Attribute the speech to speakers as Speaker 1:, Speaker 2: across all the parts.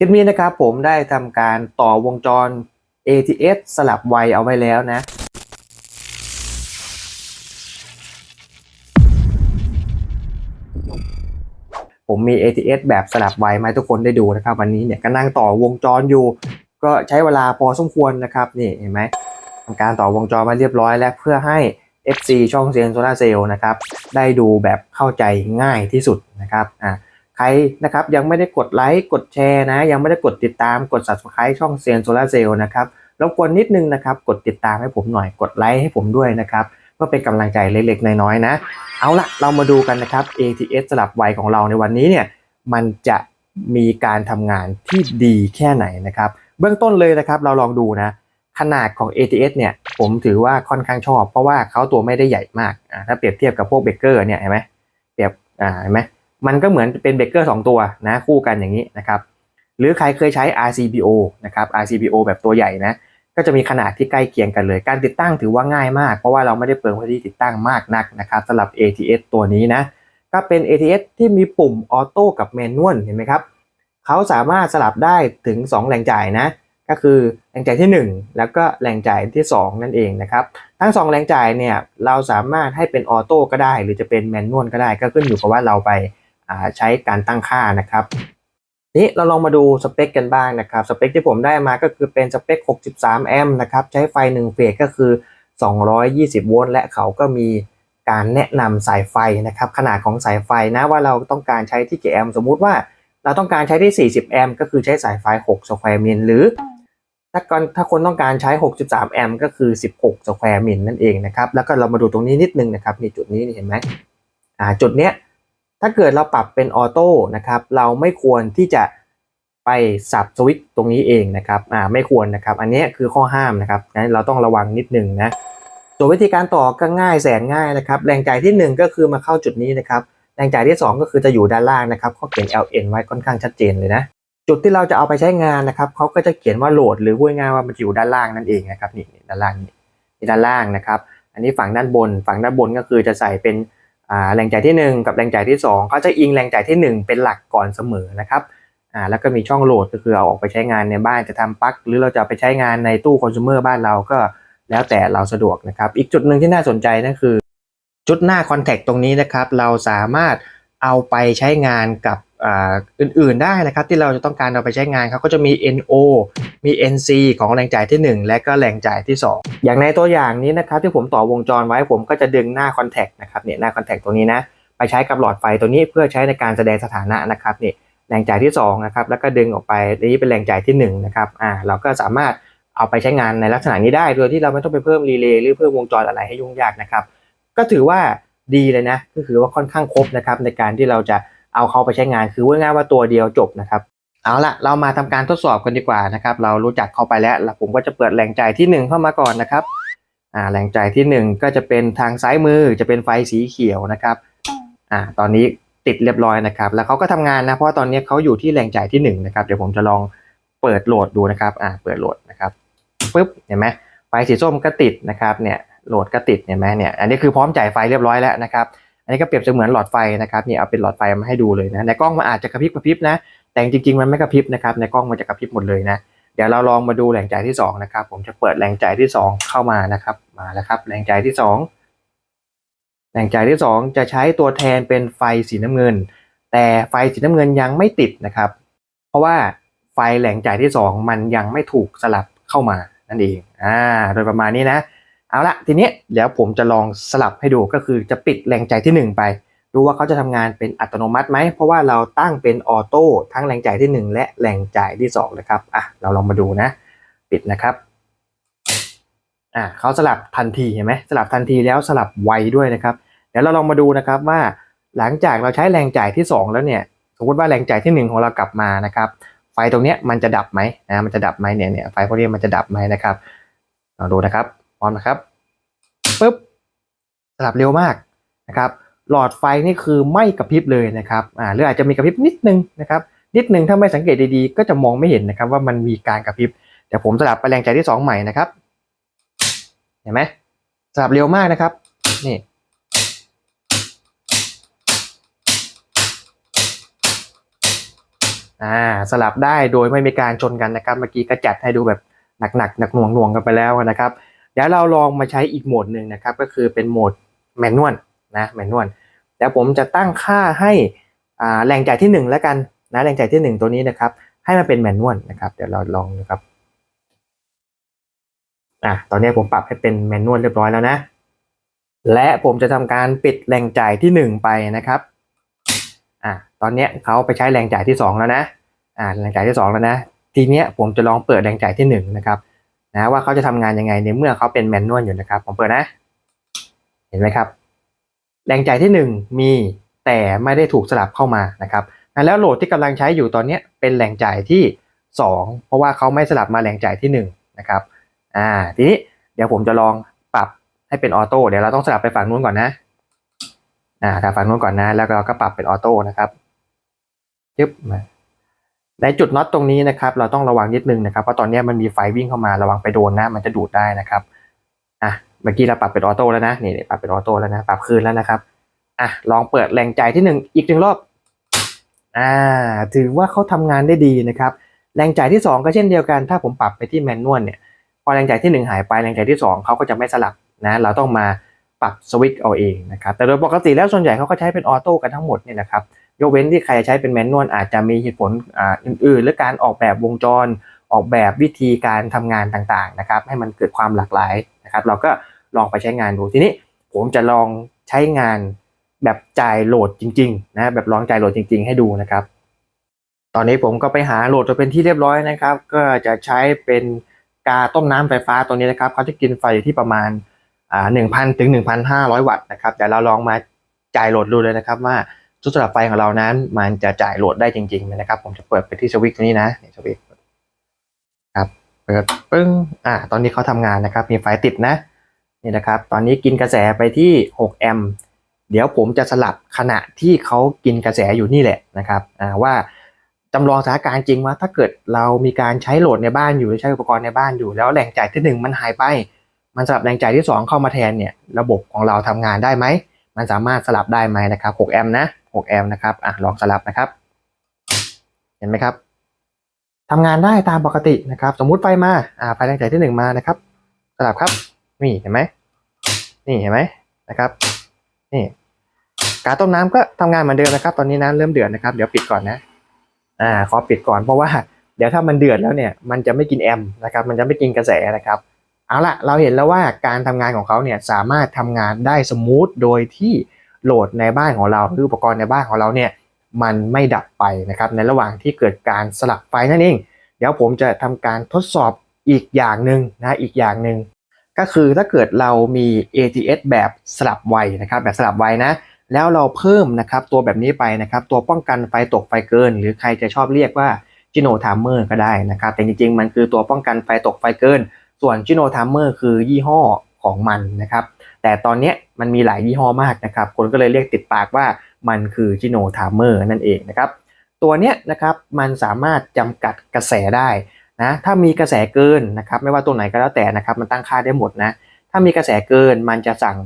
Speaker 1: คลิปนี้นะครับผมได้ทำการต่อวงจร ATS สลับไวเอาไว้แล้วนะ ผมมี ATS แบบสลับไวมาให้ทุกคนได้ดูนะครับ วันนี้เนี่ยก็นั่งต่อวงจรอยู่ ก็ใช้เวลาพอสมควรนะครับนี่เห็นไหมทำการต่อวงจรมาเรียบร้อยแล้วเพื่อให้ FC ช่องเซียนโซลาเซลล์นะครับได้ดูแบบเข้าใจง่ายที่สุดนะครับอ่า ใครนะครับยังไม่ได้กดไลค์กดแชร์นะ ยังไม่ได้กดติดตามกด subscribe ช่องเซียนโซลาเซลล์นะครับรบกวนนิดนึงนะครับ กดติดตามให้ผมหน่อยกดไลค์ให้ผมด้วยนะครับเพื่อเป็นกำลังใจเล็กๆ น้อยๆนะ เอาละเรามาดูกันนะครับ ATS สลับไวของเราในวันนี้เนี่ยมันจะมีการทำงานที่ดีแค่ไหนนะครับ เบื้องต้นเลยนะครับเราลองดูนะขนาดของ ATS เนี่ยผมถือว่าค่อนข้างชอบ เพราะว่าเขาตัวไม่ได้ใหญ่มากถ้าเปรียบเทียบกับพวกเบเกอร์เนี่ยเห็นไหมเปรียบอ่าเห็นไหม มันก็เหมือนเป็นเบเกอร์2ตัวนะคู่กันอย่างนี้นะครับหรือใครเคยใช้ RCBO นะครับ RCBO แบบตัวใหญ่นะก็จะมีขนาดที่ใกล้เคียงกันเลย การติดตั้งถือว่าง่ายมาก เพราะว่าเราไม่ได้เปลืองพื้นที่ติดตั้งมากนักนะครับสำหรับ ATS ตัวนี้นะก็เป็น ATS ที่มีปุ่มออโต้กับแมนนวลเห็นไหมครับเขาสามารถสลับได้ถึง 2แรงจ่ายนะก็คือแรงจ่ายที่ 1 แล้วก็แรงจ่ายที่ 2 นั่นเองนะครับทั้ง 2แรงจ่ายเนี่ยเราสามารถให้เป็นออโต้ก็ได้ หรือจะเป็นแมนนวลก็ได้ก็ขึ้นอยู่กับว่าเราไป ใช้การตั้งค่านะครับ นี้เราลองมาดูสเปคกันบ้างนะครับ สเปคที่ผมได้มาก็คือเป็นสเปค 63 แอมป์นะครับ ใช้ไฟ1เฟสก็คือ 220 โวลต์ และเขาก็มีการแนะนำสายไฟนะครับ ขนาดของสายไฟนะว่าเราต้องการใช้ที่กี่แอมป์สมมุติว่าเราต้องการใช้ที่ 40 แอมป์ก็คือใช้สายไฟ 6 สแควร์มิลหรือถ้าคนถ้าคนต้องการใช้ 63 แอมป์ก็คือ 16 สแควร์มิลนั่นเองนะครับ แล้วก็เรามาดูตรงนี้นิดนึงนะครับนี่จุดนี้นี่เห็นไหมอ่าจุดเนี้ย ถ้าเกิดเราปรับเป็นออโต้นะครับเราไม่ควรที่จะไปสับสวิตช์ตรงนี้เองนะครับอ่าไม่ควรนะครับ อันนี้คือข้อห้ามนะครับงั้นเราต้องระวังนิดนึงนะส่วนวิธีการต่อก็ง่ายแสนง่ายนะครับแรงจ่ายที่ 1 ก็คือมาเข้าจุดนี้นะครับแรงจ่ายที่ 2 ก็คือจะอยู่ด้านล่างนะครับเขาเขียน LN ไว้ค่อนข้างชัดเจนเลยนะจุดที่เราจะเอาไปใช้งานนะครับเขาก็จะเขียนว่าโหลดหรือพูดง่ายๆว่ามันอยู่ด้านล่างนั่นเองนะครับนี่ด้านล่างนี่ด้านล่างนะครับ อันนี้ฝั่งด้านบน ฝั่งด้านบนก็คือจะใส่เป็น แรงจ่ายที่ 1 กับแรงจ่ายที่2เขาจะอิงแรงจ่ายที่ 1 เป็นหลักก่อนเสมอนะครับอ่าแล้วก็มีช่องโหลดก็คือเอาออกไปใช้งานในบ้านจะทำปลั๊กหรือเราจะไปใช้งานในตู้คอน sumer บ้านเราก็แล้วแต่เราสะดวกนะครับ อีกจุดหนึ่งที่น่าสนใจนั่นคือ จุดหน้าคอนแทคตรงนี้นะครับ เราสามารถ เอาไปใช้งานกับอื่นๆได้นะครับ ที่เราจะต้องการเอาไปใช้งานเขาก็จะมี NO มี NC ของแรงจ่ายที่ 1 และก็แรงจ่ายที่ 2 อย่างในตัวอย่างนี้นะครับที่ผมต่อวงจรไว้ผมก็จะดึงหน้าคอนแทคนะครับเนี่ยหน้าคอนแทคตรงนี้นะไปใช้กับหลอดไฟตัวนี้เพื่อใช้ในการแสดงสถานะนะครับนี่แรงจ่ายที่2นะครับแล้วก็ดึงออกไปนี้เป็นแรงจ่ายที่1นะครับอ่าเราก็สามารถเอาไปใช้งานในลักษณะนี้ได้โดยที่เราไม่ต้องไปเพิ่มรีเลย์หรือเพิ่มวงจรอะไรให้ยุ่งยากนะครับก็ถือว่า ดีเลยนะ ก็คือว่าค่อนข้างครบนะครับในการที่เราจะเอาเขาไปใช้งาน คือว่าง่ายว่าตัวเดียวจบนะครับ เอาละเรามาทำการทดสอบกันดีกว่านะครับ เรารู้จักเขาไปแล้วแล้ว ผมก็จะเปิดแรงจ่ายที่ 1 เข้ามาก่อนนะครับ อ่า แรงจ่ายที่ 1 ก็จะเป็นทางซ้ายมือจะเป็นไฟสีเขียวนะครับ อ่า ตอนนี้ติดเรียบร้อยนะครับ แล้วเขาก็ทำงานนะ เพราะว่าตอนนี้เขาอยู่ที่แรงจ่ายที่1นะครับ เดี๋ยวผมจะลองเปิดโหลดดูนะครับ อ่า เปิดโหลดนะครับปึ๊บ เห็นไหมไฟสีส้มก็ติดนะครับ เนี่ย โหลดก็ติดเห็นไหมเนี่ยอันนี้คือพร้อมจ่ายไฟเรียบร้อยแล้วนะครับอันนี้ก็เปรียบเสมือนหลอดไฟนะครับนี่เอาเป็นหลอดไฟมาให้ดูเลยนะในกล้องมันอาจจะกระพริบกระพริบนะแต่จริงๆมันไม่กระพริบนะครับในกล้องมันจะกระพริบหมดเลยนะเดี๋ยวเราลองมาดูแรงจ่ายที่2นะครับผมจะเปิดแรงจ่ายที่ 2 เข้ามานะครับมาแล้วครับแรงจ่ายที่ 2แรงจ่ายที่ 2 จะใช้ตัวแทนเป็นไฟสีน้ำเงิน แต่ไฟสีน้ำเงินยังไม่ติดนะครับ เพราะว่าไฟแรงจ่ายที่ 2 มันยังไม่ถูกสลับเข้ามานั่นเองอ่าโดยประมาณนี้นะ เอาละทีนี้เดี๋ยวผมจะลองสลับให้ดูก็คือจะปิดแรงใจ่ายที่ 1 ไป ดูว่าเขาจะทำงานเป็นอัตโนมัติไหม เพราะว่าเราตั้งเป็นออโต้ทั้งแรงใจ่ายที่ 1 และแรงใจที่2นะครับอะเราลองมาดูนะ ปิดนะครับอะเขาสลับทันทีเห็นไหมสลับทันทีแล้วสลับไวด้วยนะครับเดี๋ยวเราลองมาดูนะครับว่าหลังจากเราใช้แรงจ่ายที่ 2 แล้วเนี่ยสมมติว่าแรงจ่ายที่ 1 ของเรากลับมานะครับไฟตรงเนี้ยมันจะดับไหมนะมันจะดับไหมเนี่ยเนี่ยไฟพวกนี้มันจะดับไหมนะครับเราดูนะครับ พร้อมนะครับปุ๊บสลับเร็วมากนะครับ หลอดไฟนี่คือไม่กระพริบเลยนะครับอ่าหรืออาจจะมีกระพริบนิดนึงนะครับ นิดนึงถ้าไม่สังเกตดีๆ ก็จะมองไม่เห็นนะครับว่ามันมีการกระพริบเดี๋ยวผมสลับไปแรงใจที่สองใหม่นะครับ เห็นไหมสลับเร็วมากนะครับนี่อ่าสลับได้โดยไม่มีการชนกันนะครับ เมื่อกี้ก็จัดให้ดูแบบหนักๆหนักหน่วงหน่วงๆกันไปแล้วนะครับ เดี๋ยวเราลองมาใช้อีกโหมดหนึ่งนะครับ ก็คือเป็นโหมดแมนนวลนะแมนนวลเดี๋ยวผมจะตั้งค่าให้อ่าแรงจ่ายที่หนึ่งแล้วกันนะแรงจ่ายที่หนึ่งตัวนี้นะครับ ให้มันเป็นแมนนวลนะครับ เดี๋ยวเราลองนะครับอะตอนนี้ผมปรับให้เป็นแมนนวลเรียบร้อยแล้วนะ และผมจะทำการปิดแรงจ่ายที่หนึ่งไปนะครับอะตอนนี้เขาไปใช้แรงจ่ายที่สองแล้วนะอ่าแรงจ่ายที่สองแล้วนะ ทีเนี้ยผมจะลองเปิดแรงจ่ายที่หนึ่งนะครับ นะว่าเขาจะทำงานยังไงในเมื่อเขาเป็นแมนนวลอยู่นะครับผมเปิดนะ เห็นไหมครับ แรงจ่ายที่หนึ่งมีแต่ไม่ได้ถูกสลับเข้ามานะครับแล้วโหลดที่กำลังใช้อยู่ตอนนี้เป็นแรงจ่ายที่สองเพราะว่าเขาไม่สลับมาแรงจ่ายที่หนึ่งนะครับอ่าทีนี้เดี๋ยวผมจะลองปรับให้เป็นออโต้เดี๋ยวเราต้องสลับไปฝั่งนู้นก่อนนะอ่าถ้าฝั่งนู้นก่อนนะ แล้วเราก็ปรับเป็นออโต้นะครับยึบมา ในจุดน็อตตรงนี้นะครับเราต้องระวังนิดนึงนะครับเพราะตอนนี้มันมีไฟวิ่งเข้ามาระวังไปโดนนะมันจะดูดได้นะครับอะเมื่อกี้เราปรับเป็นออโต้แล้วนะนี่ปรับเป็นออโต้แล้วนะปรับคืนแล้วนะครับอะลองเปิดแรงใจที่หนึ่งอีกหนึ่งรอบอ่าถือว่าเขาทำงานได้ดีนะครับ แรงจ่ายที่สองก็เช่นเดียวกัน ถ้าผมปรับไปที่แมนนวลเนี่ยพอแรงจ่ายที่หนึ่งหายไปแรงจ่ายที่สองเขาก็จะไม่สลับนะเราต้องมาปรับสวิตช์เอาเองนะครับแต่โดยปกติแล้วส่วนใหญ่เขาก็ใช้เป็นออโต้กันทั้งหมดเนี่ยนะครับ ยกเว้นที่ใครใช้เป็นแมนนวลอาจจะมีเหตุผลอ,อื่นๆ หรือการออกแบบวงจร ออกแบบวิธีการทำงานต่างๆนะครับ ให้มันเกิดความหลากหลายนะครับ เราก็ลองไปใช้งานดูทีนี้ ผมจะลองใช้งานแบบจ่ายโหลดจริงๆนะแบบลองจ่ายโหลดจริง ๆ ให้ดูนะครับ ตอนนี้ผมก็ไปหาโหลดตัวเป็นที่เรียบร้อยนะครับ ก็จะใช้เป็นกาต้มน้ำไฟฟ้าตัวนี้นะครับเขาจะกินไฟอยู่ที่ประมาณหนึ่งพันถึงหนึ่งพันห้าร้อยวัตต์นะครับเดี๋ยวเราลองมาจ่ายโหลดดูเลยนะครับว่า ชุดสลับไฟของเรานั้น มันจะจ่ายโหลดได้จริงๆนะครับ ผมจะเปิดไปที่สวิตช์ตัวนี้นะนี่สวิตช์ครับเปิดปึ้งอ่าตอนนี้เขาทำงานนะครับ มีไฟติดนะนี่นะครับ ตอนนี้กินกระแสไปที่ 6 แอมป์เดี๋ยวผมจะสลับขณะที่เขากินกระแสอยู่นี่แหละนะครับอ่าว่าจำลองสถานการณ์จริงว่าถ้าเกิดเรามีการใช้โหลดในบ้านอยู่หรือใช้อุปกรณ์ในบ้านอยู่ แล้วแรงจ่ายที่หนึ่งมันหายไป มันสลับแรงจ่ายที่สองเข้ามาแทนเนี่ยระบบของเราทำงานได้ไหม มันสามารถสลับได้ไหมนะครับ6แอมป์นะ6แอมป์นะครับอะลองสลับนะครับ เห็นไหมครับทำงานได้ตามปกตินะครับ สมมุติไฟมาอ่าไฟแรงจ่ายที่หนึ่งมานะครับ สลับครับนี่เห็นไหมนี่เห็นไหมนะครับนี่การต้มน้ำก็ทำงานเหมือนเดิมนะครับ ตอนนี้น้ำเริ่มเดือดนะครับเดี๋ยวปิดก่อนนะอ่าขอปิดก่อนเพราะว่าเดี๋ยวถ้ามันเดือดแล้วเนี่ย มันจะไม่กินแอมนะครับ มันจะไม่กินกระแสนะครับ เอาละเราเห็นแล้วว่าการทำงานของเขาเนี่ยสามารถทำงานได้สมูทโดยที่โหลดในบ้านของเราหรืออุปกรณ์ในบ้านของเราเนี่ยมันไม่ดับไปนะครับในระหว่างที่เกิดการสลับไฟนั่นเอง เดี๋ยวผมจะทำการทดสอบอีกอย่างหนึ่งนะอีกอย่างหนึ่งก็คือถ้าเกิดเรามี ATS แบบสลับไวนะครับแบบสลับไวนะแล้วเราเพิ่มนะครับตัวแบบนี้ไปนะครับตัวป้องกันไฟตกไฟเกิน หรือใครจะชอบเรียกว่าจิโนทามเมอร์ก็ได้นะครับแต่จริงๆ มันคือตัวป้องกันไฟตกไฟเกิน ส่วนจิโนทามเมอร์คือยี่ห้อของมันนะครับ แต่ตอนนี้มันมีหลายยี่ห้อมากนะครับ คนก็เลยเรียกติดปากว่ามันคือจิโนทามเมอร์นั่นเองนะครับ ตัวเนี้ยนะครับมันสามารถจำกัดกระแสได้นะถ้ามีกระแสเกินนะครับไม่ว่าตัวไหนก็แล้วแต่นะครับมันตั้งค่าได้หมดนะถ้ามีกระแสเกินมันจะสั่ง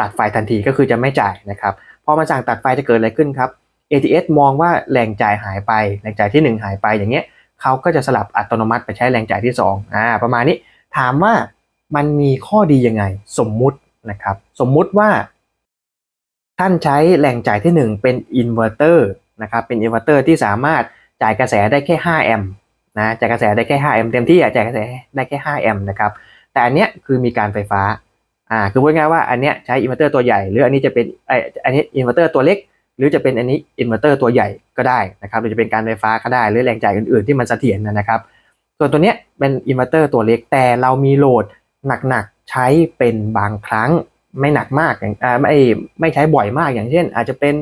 Speaker 1: ตัดไฟทันทีก็คือจะไม่จ่ายนะครับพอมันสั่งตัดไฟจะเกิดอะไรขึ้นครับ ATS มองว่าแรงจ่ายหายไปแรงจ่ายที่ 1 หายไปอย่างเงี้ย เขาก็จะสลับอัตโนมัติไปใช้แรงจ่ายที่2อ่าประมาณนี้ถามว่ามันมีข้อดียังไง สมมุตินะครับสมมุติว่า ท่านใช้แรงจ่ายที่ 1 เป็นอินเวอร์เตอร์นะครับเป็นอินเวอร์เตอร์ที่สามารถจ่ายกระแสได้แค่ 5 แอมป์นะจ่ายกระแสได้แค่ 5 แอมป์เต็มที่อะจ่ายกระแสได้แค่ 5 แอมป์นะครับแต่อันเนี้ยคือมีการไฟฟ้าอ่าคือพูดง่ายว่าอันเนี้ยใช้อินเวอร์เตอร์ตัวใหญ่ หรืออันนี้จะเป็นไออันนี้อินเวอร์เตอร์ตัวเล็ก หรือจะเป็นอันนี้อินเวอร์เตอร์ตัวใหญ่ก็ได้นะครับหรือจะเป็นการไฟฟ้าก็ได้ หรือแรงจ่ายอื่นๆที่มันเสถียรนะครับ ส่วนตัวเนี้ยเป็นอินเวอร์เตอร์ตัวเล็กแต่เรามีโหลดหนักๆใช้เป็นบางครั้งไม่หนักมากอย่างไม่ไม่ใช้บ่อยมากอย่างเช่น อาจจะเป็น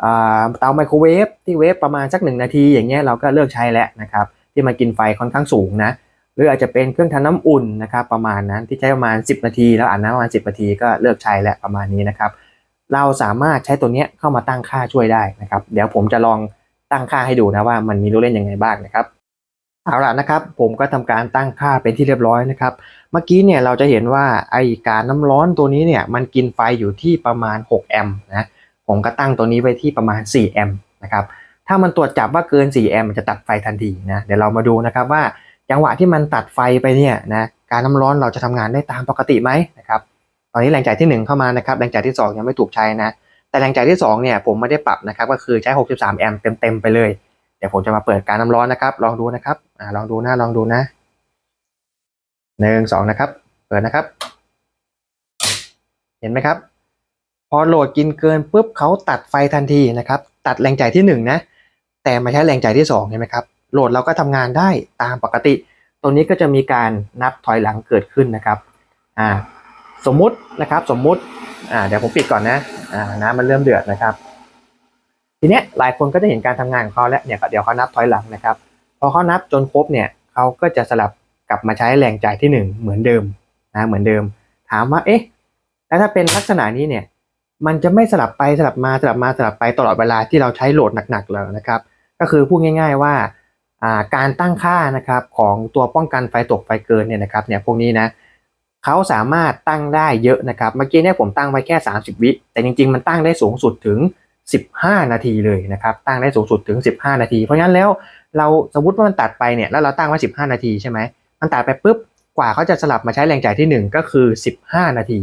Speaker 1: เตาไมโครเวฟที่เวฟประมาณสักหนึ่งนาทีอย่างเงี้ยเราก็เลิกใช้แล้วนะครับที่มันกินไฟค่อนข้างสูงนะหรืออาจจะเป็นเครื่องทำน้ำอุ่นนะครับประมาณนั้นที่ใช้ประมาณ 10 นาที แล้วอ่านน้ำประมาณ 10 นาทีก็เลิกใช้แล้วประมาณนี้นะครับ เราสามารถใช้ตัวนี้เข้ามาตั้งค่าช่วยได้นะครับ เดี๋ยวผมจะลองตั้งค่าให้ดูนะว่ามันมีลูกเล่นยังไงบ้างนะครับเอาล่ะนะครับผมก็ทำการตั้งค่าเป็นที่เรียบร้อยนะครับ เมื่อกี้เนี่ยเราจะเห็นว่าไอการน้ำร้อนตัวนี้เนี่ยมันกินไฟอยู่ที่ประมาณ6แอมป์นะผมก็ตั้งตัวนี้ไว้ที่ประมาณ4แอมป์นะครับถ้ามันตรวจจับว่าเกิน4แอมป์มันจะตัดไฟทันทีนะเดี๋ยวเรามาดูนะครับว่าจังหวะที่มันตัดไฟไปเนี่ยนะการน้ำร้อนเราจะทำงานได้ตามปกติไหมนะครับ ตอนนี้แรงจ่ายที่ 1 เข้ามานะครับแรงจ่ายที่ 2 ยังไม่ถูกใช้นะ แต่แรงจ่ายที่2เนี่ยผมไม่ได้ปรับนะครับก็คือใช้ 63 แอมป์เต็มๆไปเลย เดี๋ยวผมจะมาเปิดการน้ำร้อนนะครับ ลองดูนะครับอ่าลองดูนะลองดูนะหนึ่งสองนะครับ เปิดนะครับ เห็นไหมครับ พอโหลดกินเกินปุ๊บเขาตัดไฟทันทีนะครับ ตัดแรงจ่ายที่หนึ่งนะ แต่มาใช้แรงจ่ายที่สองเห็นไหมครับโหลดเราก็ทำงานได้ตามปกติ ตัวนี้ก็จะมีการนับถอยหลังเกิดขึ้นนะครับ อ่า สมมุตินะครับสมมุติอ่าเดี๋ยวผมปิดก่อนนะอ่าน้ำมันเริ่มเดือดนะครับ ทีเนี้ยหลายคนก็จะเห็นการทำงานของเขาแล้วเนี่ยเดี๋ยวเขานับถอยหลังนะครับพอเขานับจนครบเนี่ยเขาก็จะสลับกลับมาใช้แรงจ่ายที่หนึ่งเหมือนเดิมนะเหมือนเดิม ถามว่าเอ๊ะแล้วถ้าเป็นลักษณะนี้เนี่ยมันจะไม่สลับไปสลับมาสลับมาสลับไปตลอดเวลาที่เราใช้โหลดหนักๆเลยนะครับ ก็คือพูดง่าย ๆว่าการตั้งค่านะครับของตัวป้องกันไฟตกไฟเกินเนี่ยนะครับเนี่ยพวกนี้นะ เขาสามารถตั้งได้เยอะนะครับ เมื่อกี้เนี่ยผมตั้งไว้แค่ 30 วิ แต่จริง ๆ มันตั้งได้สูงสุดถึง 15 นาทีเลยนะครับ ตั้งได้สูงสุดถึง 15 นาที เพราะงั้นแล้วเราสมมติว่ามันตัดไปเนี่ย แล้วเราตั้งไว้ 15 นาทีใช่ไหม มันตัดไปปุ๊บ กว่าเขาจะสลับมาใช้แรงจ่ายที่ 1 ก็คือ 15 นาที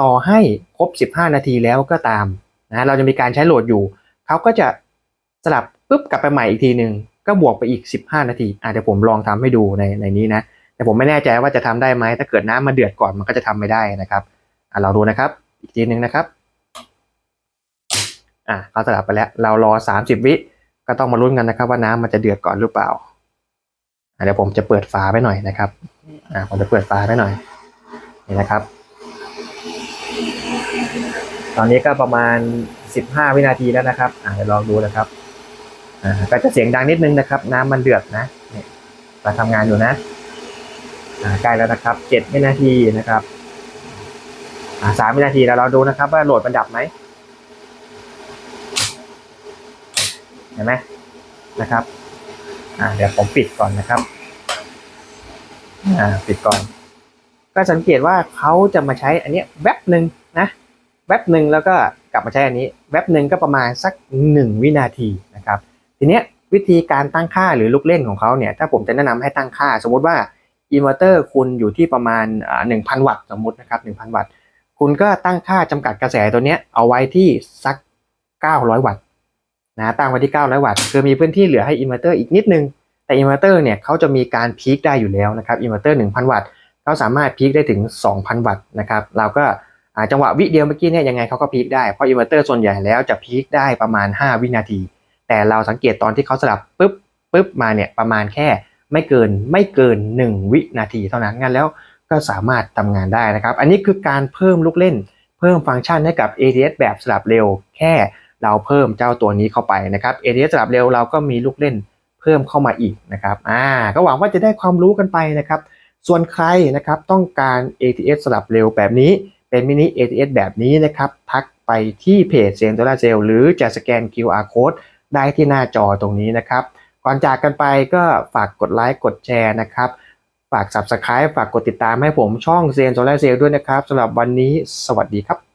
Speaker 1: ต่อให้ครบ 15 นาทีแล้วก็ตามนะ เราจะมีการใช้โหลดอยู่ เขาก็จะสลับปุ๊บกลับไปใหม่อีกทีหนึ่ง ก็บวกไปอีก 15 นาทีอะเดี๋ยวผมลองทำให้ดูในในนี้นะ แต่ผมไม่แน่ใจว่าจะทำได้ไหมถ้าเกิดน้ำมันเดือดก่อนมันก็จะทำไม่ได้นะครับอะเราดูนะครับ อีกทีหนึ่งนะครับอะเขาสลับไปแล้ว เรารอ 30 วิก็ต้องมาลุ้นกันนะครับ ว่าน้ำมันจะเดือดก่อนหรือเปล่าเดี๋ยวผมจะเปิดฝาไปหน่อยนะครับอะผมจะเปิดฝาไปหน่อยนี่นะครับ ตอนนี้ก็ประมาณ 15 วินาทีแล้วนะครับอ่าเดี๋ยวลองดูนะครับอ่าก็จะเสียงดังนิดนึงนะครับ น้ำมันเดือดนะนี่เราทำงานอยู่นะ ใกล้แล้วนะครับ7วินาทีนะครับอ่า3วินาทีแล้วเราดูนะครับว่าโหลดมันดับไหมเห็นไหมนะครับอ่าเดี๋ยวผมปิดก่อนนะครับอ่าปิดก่อน ก็สังเกตว่าเขาจะมาใช้อันนี้แวบหนึ่งนะแวบหนึ่งแล้วก็กลับมาใช้อันนี้แวบหนึ่งก็ประมาณสัก 1 วินาทีนะครับ ทีเนี้ยวิธีการตั้งค่าหรือลูกเล่นของเขาเนี่ยถ้าผมจะแนะนำให้ตั้งค่า สมมติว่า อินเวอร์เตอร์คุณอยู่ที่ประมาณอ่า1,000วัตต์สมมตินะครับ1,000วัตต์ คุณก็ตั้งค่าจำกัดกระแสตัวเนี้ยเอาไว้ที่สัก 900 วัตต์นะตั้งไว้ที่ 900 วัตต์ คือมีพื้นที่เหลือให้อินเวอร์เตอร์อีกนิดนึง แต่อินเวอร์เตอร์เนี่ยเขาจะมีการพีคได้อยู่แล้วนะครับอินเวอร์เตอร์1,000 วัตต์เขาสามารถพีคได้ถึง 2,000 วัตต์นะครับเราก็จังหวะวิเดียวเมื่อกี้เนี่ยยังไงเขาก็พีคได้ เพราะอินเวอร์เตอร์ส่วนใหญ่แล้วจะพีคได้ประมาณ 5 วินาที แต่เราสังเกตตอนที่เขาสลับปุ๊บปุ๊บมาเนี่ยประมาณแค่ ไม่เกินไม่เกิน 1 วินาทีเท่านั้นงั้นแล้วก็สามารถทำงานได้นะครับ อันนี้คือการเพิ่มลูกเล่น เพิ่มฟังก์ชันให้กับ ATS แบบสลับเร็ว แค่เราเพิ่มเจ้าตัวนี้เข้าไปนะครับ ATS สลับเร็วเราก็มีลูกเล่นเพิ่มเข้ามาอีกนะครับอ่าก็หวังว่าจะได้ความรู้กันไปนะครับ ส่วนใครนะครับต้องการ ATS สลับเร็วแบบนี้ เป็นมินิ ATS แบบนี้นะครับทักไปที่เพจเซนโ o ลาเซลหรือจะสแกน QR code ได้ที่หน้าจอตรงนี้นะครับ ก่อนจากกันไปก็ฝากกดไลค์กดแชร์นะครับ ฝาก Subscribe ฝากกดติดตามให้ผมช่องเซียนโซลาเซลด้วยนะครับสำหรับวันนี้สวัสดีครับ